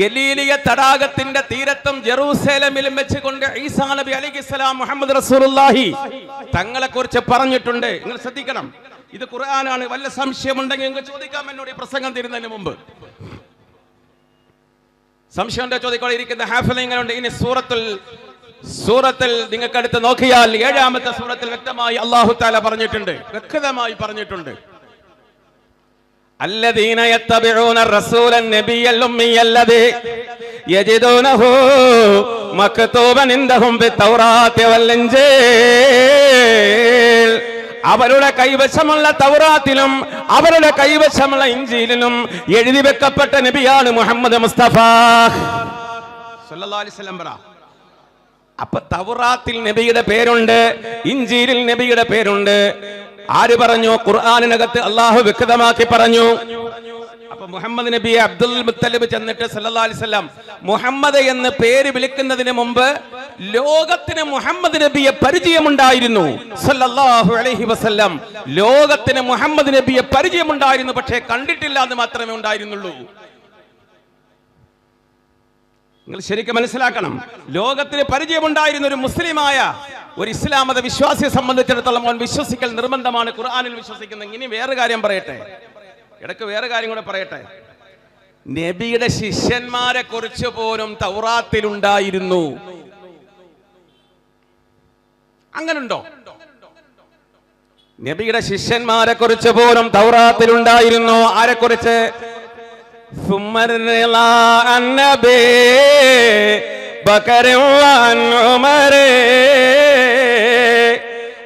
ഗലീലിയ തടാകത്തിന്റെ തീരത്തും ജെറൂസലേമിലും വെച്ചുകൊണ്ട് ഈസാ നബി അലൈഹിസ്സലാം മുഹമ്മദ് റസൂലുള്ളാഹി തങ്ങളെ കുറിച്ച് പറഞ്ഞിട്ടുണ്ട്. നിങ്ങൾ ശ്രദ്ധിക്കണം. ഇത് ഖുർആനാണ്. വല്ല സംശയമുണ്ടെങ്കിൽ നിങ്ങൾക്ക് ചോദിക്കാം എന്നോട് ഈ പ്രസംഗം തീരുന്നതിന് മുമ്പ്. സംശയമുണ്ടോ ചോദിക്കോളെ ഇരിക്കുന്ന ഹാഫിലിങ്ങളുണ്ട് ഇനി സൂറത്തുൽ സൂറത്തിൽ നിങ്ങൾക്ക് അടുത്ത് നോക്കിയാൽ ഏഴാമത്തെ സൂറത്തിൽ വ്യക്തമായി അള്ളാഹു താല പറഞ്ഞിട്ടുണ്ട് വ്യക്തമായി പറഞ്ഞിട്ടുണ്ട് الذين يتبعون الرسول النبي الأمي الذي يجدونه مكتوبا عندهم في التوراة والإنجيل അവരുടെ കൈവശമുള്ള തൗറാത്തിലും അവരുടെ കൈവശമുള്ള ഇഞ്ചിയിലും എഴുതി വെക്കപ്പെട്ട നബിയാണ് മുഹമ്മദ് മുസ്തഫ. പറ. അപ്പൊ തൗറാത്തിൽ നബിയുടെ പേരുണ്ട് ഇഞ്ചീരിൽ നബിയുടെ പേരുണ്ട്. ആര് പറഞ്ഞു? ഖുർആാനിനകത്ത് അള്ളാഹു വ്യക്തമാക്കി പറഞ്ഞു. അപ്പൊ മുഹമ്മദ് നബി അബ്ദുൽ മുത്തലിബ് ചെന്നിട്ട് വസല്ലം മുഹമ്മദ് എന്ന് പേര് വിളിക്കുന്നതിന് മുമ്പ് ലോകത്തിന് മുഹമ്മദ് നബിയെ പരിചയമുണ്ടായിരുന്നു. സല്ലല്ലാഹു അലൈഹി വസല്ലം ലോകത്തിന് മുഹമ്മദ് നബിയെ പരിചയമുണ്ടായിരുന്നു പക്ഷേ കണ്ടിട്ടില്ല എന്ന് മാത്രമേ ഉണ്ടായിരുന്നുള്ളൂ. നിങ്ങൾ ശരിക്കും മനസ്സിലാക്കണം. ലോകത്തിന് പരിചയമുണ്ടായിരുന്ന ഒരു മുസ്ലിമായ ഒരു ഇസ്ലാം മത വിശ്വാസിയെ സംബന്ധിച്ചിടത്തോളം അവൻ വിശ്വസിക്കൽ നിർബന്ധമാണ്. ഖുർആാനിൽ വിശ്വസിക്കുന്നത് ഇനി വേറെ കാര്യം പറയട്ടെ. ഇടയ്ക്ക് വേറെ കാര്യം കൂടെ പറയട്ടെ. നബിയുടെ ശിഷ്യന്മാരെ കുറിച്ച് പോലും തൗറാത്തിലുണ്ടായിരുന്നു അങ്ങനുണ്ടോ? നബിയുടെ ശിഷ്യന്മാരെ കുറിച്ച് പോലും തൗറാത്തിലുണ്ടായിരുന്നു ആരെ കുറിച്ച്?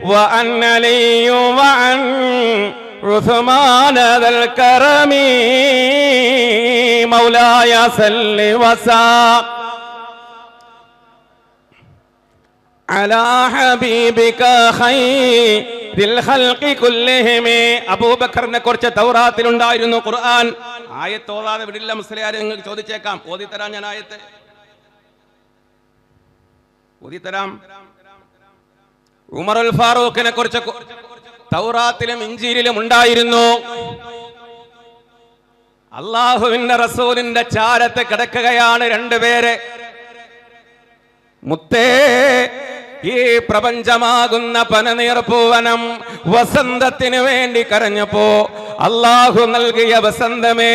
وأن علي وعن عثمان ذا الكرم مولاي صل وسلم على حبيبك خير الخلق كلهم അബൂബക്കറിനെ കുറിച്ച് തൗറാത്തിൽ ഉണ്ടായിരുന്നു ഖുർആൻ ആയത്ത് ഓതാതെ വിടില്ല മുസ്ലിയാരെ നിങ്ങൾക്ക് ചോദിച്ചേക്കാം ഓതിത്തരാം ഞാൻ ആയത്ത് ഓതിത്തരാം ഉമറുൽ ഫാറൂഖിനെ കുറിച്ച് തൗറാത്തിലും ഇഞ്ചീരിലും ഉണ്ടായിരുന്നു. അള്ളാഹുവിന്റെ റസൂലിന്റെ ചാരത്ത് കിടക്കുകയാണ് രണ്ടുപേരെ. മുത്തേ ഈ പ്രപഞ്ചമാകുന്ന പനനീർപ്പൂവനം വസന്തത്തിന് വേണ്ടി കരഞ്ഞപ്പോ അള്ളാഹു നൽകിയ വസന്തമേ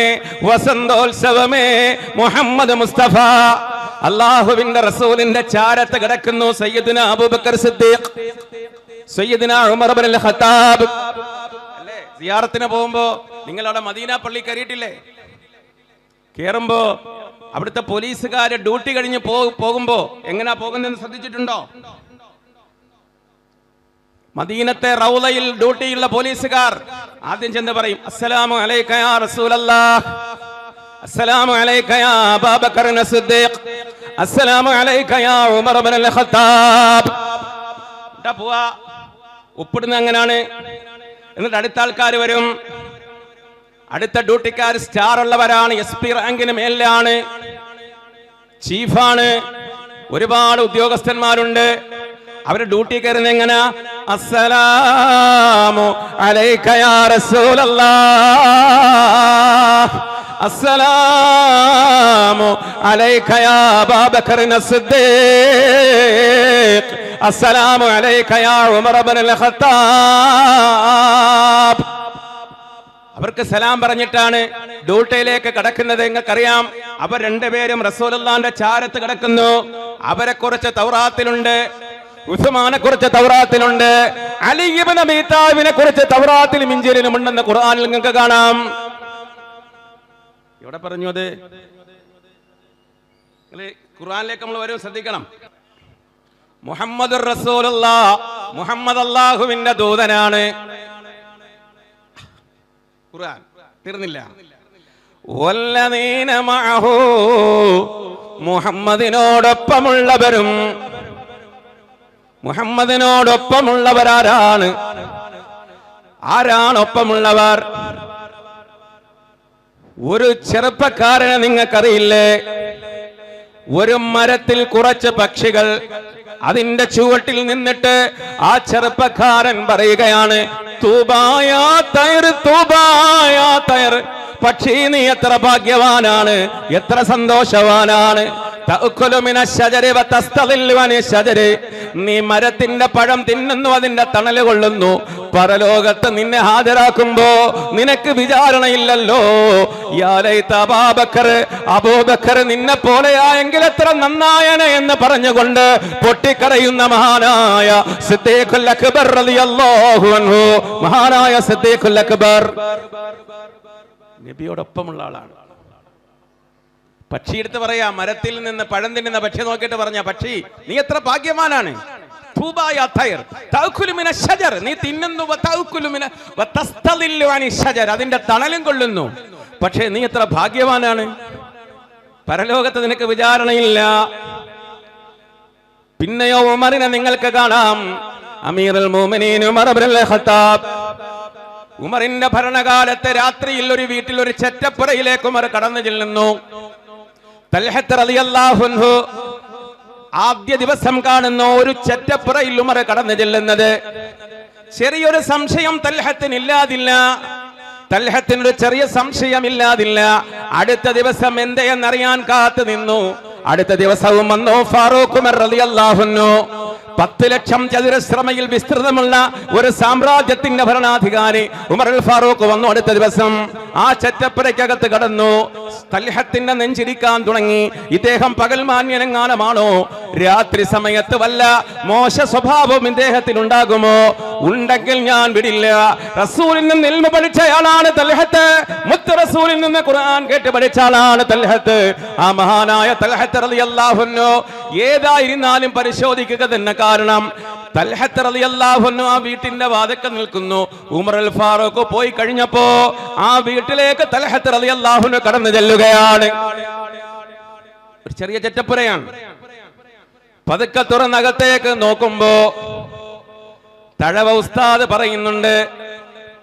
വസന്തോത്സവമേ മുഹമ്മദ് മുസ്തഫ. അള്ളാഹുവിന്റെ റസൂലിന്റെ ചാരത്ത് കിടക്കുന്നു സയ്യദിന അബൂബക്കർ സിദ്ദീഖ് സയ്യദിന ഉമർ ഇബ്നുൽ ഖത്താബ് സിയാറത്തിന് പോകുമ്പോ നിങ്ങൾ അവിടെ മദീന പള്ളി കയറിയിട്ടില്ലേ? കേറുമ്പോ അവിടുത്തെ പോലീസുകാര് ഡ്യൂട്ടി കഴിഞ്ഞ് പോകുമ്പോ എങ്ങനാ പോകുന്നതെന്ന് ശ്രദ്ധിച്ചിട്ടുണ്ടോ? മദീനത്തെ റൗലയിൽ ഡ്യൂട്ടിയുള്ള പോലീസുകാർ ആദ്യം ചെന്ന് പറയും അസ്സലാമു അലൈക യാ റസൂലല്ലാഹ്. അസ്സലാമു അലൈക യാ അബൂബക്കർ സിദ്ദീഖ്. അസ്സലാമു അലൈക ഉമർ ഉമർ അൽ ഖത്താബ് ഇട്ടാ പോവാ. ഉപ്പിടുന്ന അങ്ങനാണ് എന്നിട്ട് അടുത്ത ആൾക്കാർ വരും. അടുത്ത ഡ്യൂട്ടിക്കാർ സ്റ്റാർ ഉള്ളവരാണ് എസ് പി റാങ്കിന് മേലിലാണ്. ചീഫാണ്. ഒരുപാട് ഉദ്യോഗസ്ഥന്മാരുണ്ട്. അവർ ഡ്യൂട്ടി കയറുന്ന എങ്ങനെ? അസ്സലാമു അലൈക യാ റസൂലല്ലാഹ്. അസ്സലാമു അലൈക യാ അബൂബക്കർ സിദ്ദീഖ്. അസ്സലാമു അലൈക യാ ഉമർ അവർക്ക് സലാം പറഞ്ഞിട്ടാണ് ഡ്യൂട്ടിയിലേക്ക് കിടക്കുന്നത്. നിങ്ങൾക്കറിയാം അവർ രണ്ടുപേരും റസൂലുള്ളാന്റെ ചാരത്ത് കിടക്കുന്നു. അവരെ കുറിച്ച് തൗറാത്തിലുണ്ട്. ഉസ്മാനെ കുറിച്ച് തൗറാത്തിലുണ്ട്. അലിബിന് മീതാവിനെ കുറിച്ച് തൗറാത്തിലും ഇഞ്ചിയിലും ഉണ്ടെന്ന് ഖുർആനിൽ നിങ്ങൾക്ക് കാണാം. ഇവിടെ പറഞ്ഞു അത്? ഖുർആാനിലേക്ക് നമ്മൾ വരും ശ്രദ്ധിക്കണം. മുഹമ്മദ് റസൂലുള്ള മുഹമ്മദ് അള്ളാഹുവിന്റെ ദൂതനാണ്. ഖുർആൻ തീർന്നില്ല. മുഹമ്മദിനോടൊപ്പമുള്ളവരും മുഹമ്മദിനോടൊപ്പമുള്ളവരാരാണ്? ആരാണ് ഒപ്പമുള്ളവർ ഒരു ചെറുപ്പക്കാരനെ നിങ്ങൾക്കറിയില്ലേ? ഒരു മരത്തിൽ കുറച്ച് പക്ഷികൾ അതിന്റെ ചുവട്ടിൽ നിന്നിട്ട് ആ ചെറുപ്പക്കാരൻ പറയുകയാണ് തൂബായ തയർ തൂബായ തയർ പക്ഷി നീ എത്ര ഭാഗ്യവാനാണ്? എത്ര സന്തോഷവാനാണ്? നീ മരത്തിന്റെ പഴം തിന്നുന്നു അതിന്റെ തണൽ കൊള്ളുന്നു. പരലോകത്ത് നിന്നെ ഹാജരാക്കുമ്പോ നിനക്ക് വിചാരണയില്ലല്ലോ. അബൂബക്കർ അബൂബക്കർ നിന്നെ പോലെയായെങ്കിൽ എത്ര നന്നായനെ എന്ന് പറഞ്ഞുകൊണ്ട് പൊട്ടിക്കരയുന്ന മഹാനായ സിദ്ദീഖുൽ അക്ബർ റളിയല്ലാഹു അൻഹു. മഹാനായ സിദ്ദീഖുൽ അക്ബർ. നബിയോടൊപ്പമുള്ള ആളാണ്. പക്ഷി എടുത്ത് പറയാ മരത്തിൽ നിന്ന് പഴം തിന്നുന്ന പക്ഷി നോക്കിയിട്ട് പറഞ്ഞ പക്ഷി നീ എത്ര ഭാഗ്യമാനാണ്. നീ തിന്നുന്നു. അതിന്റെ തണലും കൊള്ളുന്നു. പക്ഷേ നീ എത്ര ഭാഗ്യവാനാണ്? പരലോകത്ത് നിനക്ക് വിചാരണയില്ല. പിന്നെയോ ഉമറിനെ നിങ്ങൾക്ക് കാണാം. Ibnul Khattab. ഉമറിന്റെ ഭരണകാലത്തെ രാത്രിയിൽ ഒരു വീട്ടിൽ ഒരു ചെറ്റപ്പുറയിലേക്ക് ഉമർ കടന്നു ചെല്ലുന്നു. ആദ്യ ദിവസം കാണുന്ന ഒരു ചെറ്റപ്പുറയിൽ ഉമർ കടന്നു ചെല്ലുന്നത്. ചെറിയൊരു സംശയം തൽഹത്തിന് ഇല്ലാതില്ല തൽഹത്തിനൊരു ചെറിയ സംശയം ഇല്ലാതില്ല അടുത്ത ദിവസം എന്തെന്നറിയാൻ കാത്തു നിന്നു അടുത്ത ദിവസവും വന്നു ഫാറൂഖ് ഉമർ റളിയല്ലാഹു അൻഹു. പത്ത് ലക്ഷം ചതുരശ്രമയിൽ വിസ്തൃതമുള്ള ഒരു സാമ്രാജ്യത്തിന്റെ ഭരണാധികാരി ഉമർ അൽ ഫാറൂഖ് വന്നു അടുത്ത ദിവസം. ആ ചറ്റപ്പുരയ്ക്കകത്ത് കടന്നു. തൽഹത്തിന്റെ നെഞ്ചിരിക്കാൻ തുടങ്ങി. ഇദ്ദേഹം പകൽ മാന്യനെങ്ങാനമാണോ? രാത്രി സമയത്ത് വല്ല മോശ സ്വഭാവം ഇദ്ദേഹത്തിന് ഉണ്ടാകുമോ ഉണ്ടെങ്കിൽ ഞാൻ വിടില്ല. റസൂലിൽ നിന്ന് ഇൽമ പഠിച്ചയാളാണ് തൽഹത്ത്. മുത്ത് റസൂലിൽ നിന്ന് ഖുർആൻ കേട്ട് പഠിച്ച ആളാണ് തൽഹത്ത്. ആ മഹാനായ തൽഹത്ത് റളിയല്ലാഹു അൻഹു ഏതായിരുന്നാലും പരിശോധിക്കുക തന്നെ കാരണം തൽഹത്ത് ആ വീട്ടിന്റെ വാതക്ക നിൽക്കുന്നു. ഉമർ അൽ ഫാറൂഖ് പോയി കഴിഞ്ഞപ്പോ ആ വീട്ടിലേക്ക് തൽഹത്ത് റളിയല്ലാഹു അൻഹു കടന്നു ചെല്ലുകയാണ്. ഒരു ചെറിയ ചെറ്റപ്പുരയാണ്. പതുക്കെ തുറന്നകത്തേക്ക് നോക്കുമ്പോ തഴവ ഉസ്താദ് പറയുന്നുണ്ട്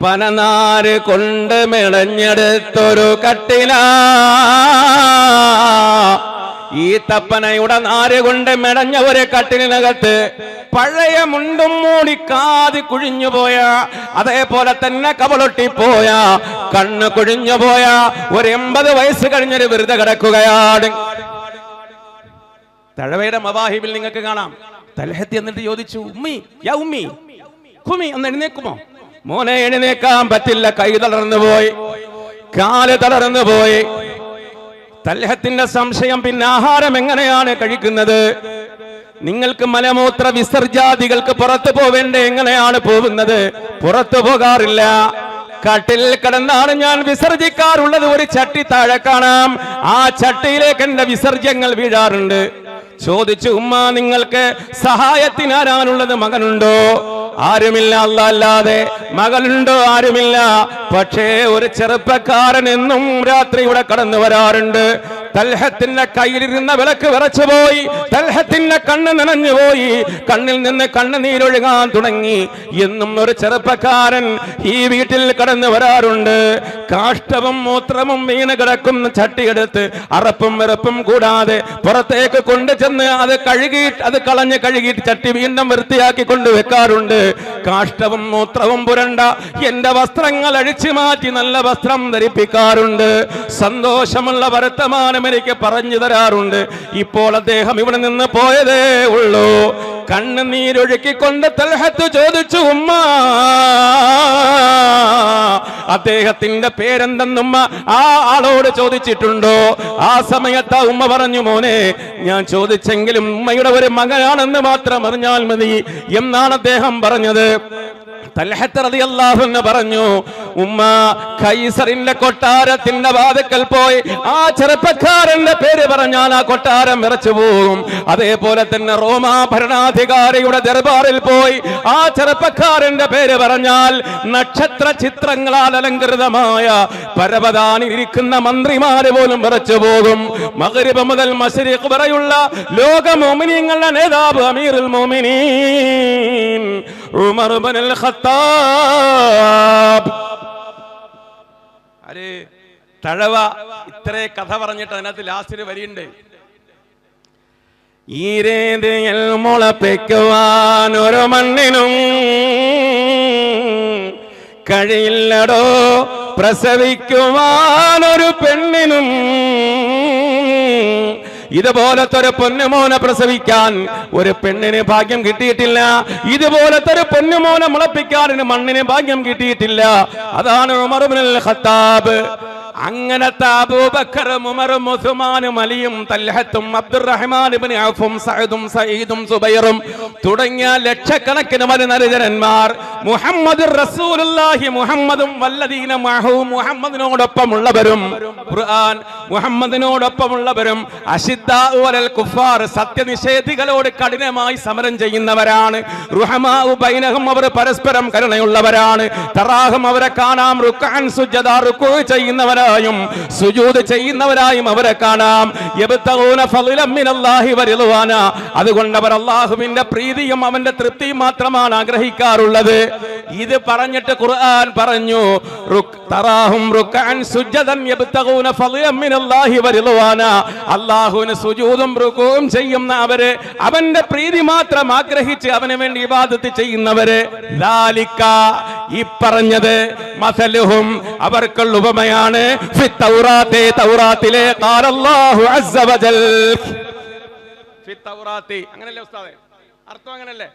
പനനാര് കൊണ്ട് മെളഞ്ഞെടുത്തൊരു കട്ടില. ഈ തപ്പനയുടെ നാര് കൊണ്ട് മെടഞ്ഞ ഒരു കട്ടിലിനകത്ത് പഴയ മുണ്ടും മൂടി കാതി കുഴിഞ്ഞുപോയ അതേപോലെ തന്നെ കവളൊട്ടിപ്പോയ കണ്ണ് കുഴിഞ്ഞുപോയ ഒരു എൺപത് വയസ്സ് കഴിഞ്ഞൊരു വെറുതെ കിടക്കുകയാണ്. തഴവയുടെ മവാഹിബിൽ നിങ്ങൾക്ക് കാണാം. തലഹത്തി എന്നിട്ട് ചോദിച്ചു ഉമ്മി യാ ഉമ്മി ഒന്ന് എഴുന്നേക്കുമോ മോനെ എഴുന്നേക്കാൻ പറ്റില്ല. കൈ തളർന്നു പോയി. കാൽ തളർന്നു പോയി. തൽഹത്തിന്റെ സംശയം പിന്നെ ആഹാരം എങ്ങനെയാണ് കഴിക്കുന്നത്? നിങ്ങൾക്ക് മലമൂത്ര വിസർജാദികൾക്ക് പുറത്തു പോവേണ്ടേ എങ്ങനെയാണ് പോകുന്നത്? പുറത്തു പോകാറില്ല. കട്ടിൽ കിടന്നാണ് ഞാൻ വിസർജിക്കാറുള്ളത്. ഒരു ചട്ടി താഴെ കാണാം. ആ ചട്ടിയിലേക്ക് എന്റെ വിസർജ്യങ്ങൾ വീഴാറുണ്ട്. ചോദിച്ചു ഉമ്മ നിങ്ങൾക്ക് സഹായത്തിന് ആരാനുള്ളത് മകനുണ്ടോ? ആരുമില്ല അല്ല അല്ലാതെ മകളുണ്ടോ ആരുമില്ല. പക്ഷേ ഒരു ചെറുപ്പക്കാരൻ എന്നും രാത്രി ഇവിടെ കടന്നു വരാറുണ്ട്. തൽഹത്തിന്റെ കയ്യിലിരുന്ന വിളക്ക് വിറച്ചുപോയി തൽഹത്തിന്റെ കണ്ണ് നനഞ്ഞു പോയി. കണ്ണിൽ നിന്ന് കണ്ണുനീരൊഴുകാൻ തുടങ്ങി. എന്നും ഒരു ചെറുപ്പക്കാരൻ ഈ വീട്ടിൽ കടന്നു വരാറുണ്ട്. കാഷ്ടവും മൂത്രവും വീണ് കിടക്കുന്ന ചട്ടിയെടുത്ത് അറപ്പും വെറുപ്പും കൂടാതെ പുറത്തേക്ക് കൊണ്ടുചെന്ന് അത് കഴുകി അത് കളഞ്ഞ് കഴുകിയിട്ട് ചട്ടി വീണ്ടും വൃത്തിയാക്കി കൊണ്ടുവെക്കാറുണ്ട് കാഷ്ടവും മൂത്രവും പുരണ്ട എന്റെ വസ്ത്രങ്ങൾ അഴിച്ചു മാറ്റി നല്ല വസ്ത്രം ധരിപ്പിക്കാറുണ്ട്. സന്തോഷമുള്ള വർത്തമാനം എനിക്ക് പറഞ്ഞു തരാറുണ്ട്. ഇപ്പോൾ അദ്ദേഹം ഇവിടെ നിന്ന് പോയതേ ഉള്ളൂ. കണ്ണുനീരൊഴുക്കിക്കൊണ്ട് തൽഹത്ത് ചോദിച്ചു ഉമ്മ അദ്ദേഹത്തിന്റെ പേരെന്തെന്നുമ്മ ആ ആളോട് ചോദിച്ചിട്ടുണ്ടോ? ആ സമയത്ത് ആ ഉമ്മ പറഞ്ഞു മോനെ ഞാൻ ചോദിച്ചെങ്കിലും ഉമ്മയുടെ ഒരു മകനാണെന്ന് മാത്രം അറിഞ്ഞാൽ മതി. എന്നാണ് അദ്ദേഹം പറഞ്ഞത്. റളിയല്ലാഹു പറഞ്ഞു ഉമ്മ കൈസറിന്റെ കൊട്ടാരത്തിന്റെ വാതുക്കൽ പോയി ആ ചെറുപ്പക്കാരന്റെ പേര് പറഞ്ഞാൽ ആ കൊട്ടാരം വിറച്ചു പോകും. അതേപോലെ തന്നെ റോമാ ഭരണാധികാരിയുടെ ദർബാറിൽ പോയി ആ ചെറുപ്പക്കാരന്റെ പേര് പറഞ്ഞാൽ നക്ഷത്ര ചിത്രങ്ങളാൽ അലങ്കൃതമായ പരവതാനി ഇരിക്കുന്ന മന്ത്രിമാര് പോലും വിറച്ചു പോകും. മഗ്രിബ് മുതൽ മസരിഖ് വരെയുള്ള ലോക മോമിനിയങ്ങളുടെ നേതാവ് അമീറുൽ മോമിനീൻ ഉമർ ബനൽ ഖത്താബ്. തഴവ ഇത്രേ കഥ പറഞ്ഞിട്ട് അതിനകത്ത് ലാസ്റ്റിൽ വരിയുണ്ട്. ഈരേതിൽ മുളപ്പിക്കുവാൻ ഒരു മണ്ണിനും കഴിയില്ലടോ. പ്രസവിക്കുവാൻ ഒരു പെണ്ണിനും ഇതുപോലത്തെ ഒരു പൊന്നുമോനെ പ്രസവിക്കാൻ ഒരു പെണ്ണിന് ഭാഗ്യം കിട്ടിയിട്ടില്ല. ഇതുപോലത്തെ ഒരു പൊന്നുമോനെ മുളപ്പിക്കാൻ ഒരു മണ്ണിന് ഭാഗ്യം കിട്ടിയിട്ടില്ല. അതാണ് ഉമർ ഇബ്നുൽ ഖത്താബ്. അങ്ങനത്തെ അബൂബക്കറും ഉമറും ഉസ്മാനും അലിയും തൽഹത്തും അബ്ദുറഹ്മാൻ ഇബ്നു ഔഫും സഅദും സഈദും സുബൈറും തുടങ്ങിയ ലക്ഷക്കണക്കിന് മരുനരിതരന്മാർ മുഹമ്മദ് റസൂലുള്ളാഹി മുഹമ്മദും വല്ലദീന മഹു മുഹമ്മദിനോടൊപ്പമുള്ളവരും. ഖുർആൻ മുഹമ്മദിനോടൊപ്പമുള്ളവരും അഷിദ്ദാൽ കുഫാർ സത്യനിഷേധികളോട് കഠിനമായി സമരം ചെയ്യുന്നവരാണ്. ബൈനഹും അവർ പരസ്പരം കരുണയുള്ളവരാണ്. തറാഹും അവരെ കാണാം. റുക്കാൻ സുജദ റുക്കു ചെയ്യുന്നവരായും സുജൂദ് ചെയ്യുന്നവരായും അവരെ കാണാം. അതുകൊണ്ട് അവർ അല്ലാഹുവിന്റെ പ്രീതിയും അവന്റെ തൃപ്തിയും മാത്രമാണ് ആഗ്രഹിക്കാറുള്ളത്. ഇത് പറഞ്ഞിട്ട് ഖുർആൻ പറഞ്ഞു. തറാഹും റുക്കാൻ സുജദൻ യബ്തഗൂന ഫളിലം മിനല്ലാഹി അല്ലാഹുവിന് സുജൂദും റുകൂവും ചെയ്യുന്ന അവർ അവന്റെ പ്രീതി മാത്രം ആഗ്രഹിച്ച് അവന് വേണ്ടി ഇബാദത്ത് ചെയ്യുന്നവര്. ഈ പറഞ്ഞത് മസലുഹും അവർക്കുള്ള ഉപമയാണ്. തൗറാത്തിലെ അങ്ങനല്ലേ ഉസ്താദേ? അർത്ഥം അങ്ങനല്ലേ?